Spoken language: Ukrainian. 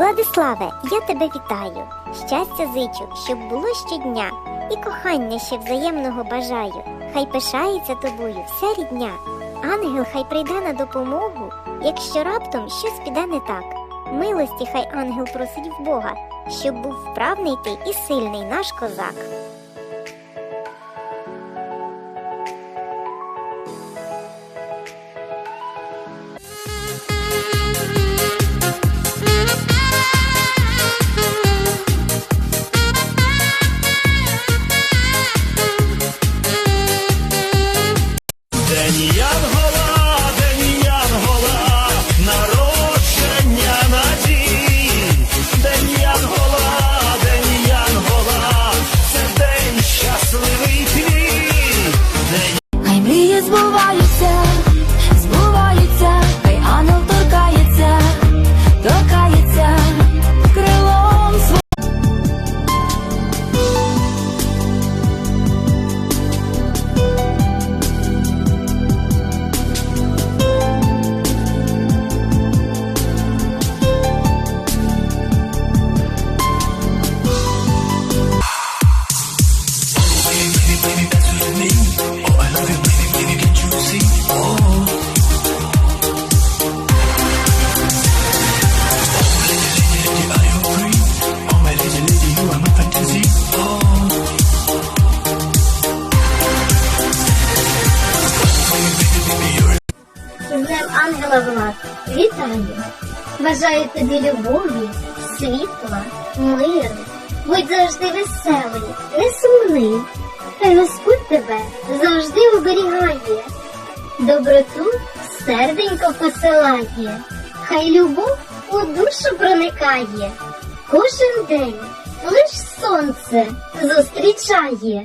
Владиславе, я тебе вітаю. Щастя зичу, щоб було щодня, і кохання ще взаємного бажаю. Хай пишається тобою вся рідня. Ангел хай прийде на допомогу, якщо раптом щось піде не так. Милості хай ангел просить в Бога, щоб був вправний ти і сильний наш козак. День Янгола, День Ангела Влад, вітаю! Бажаю тобі любові, світла, миру. Будь завжди веселий, не сумний. Хай Господь тебе. Доброту серденько посилає, хай любов у душу проникає. Кожен день лиш сонце зустрічає.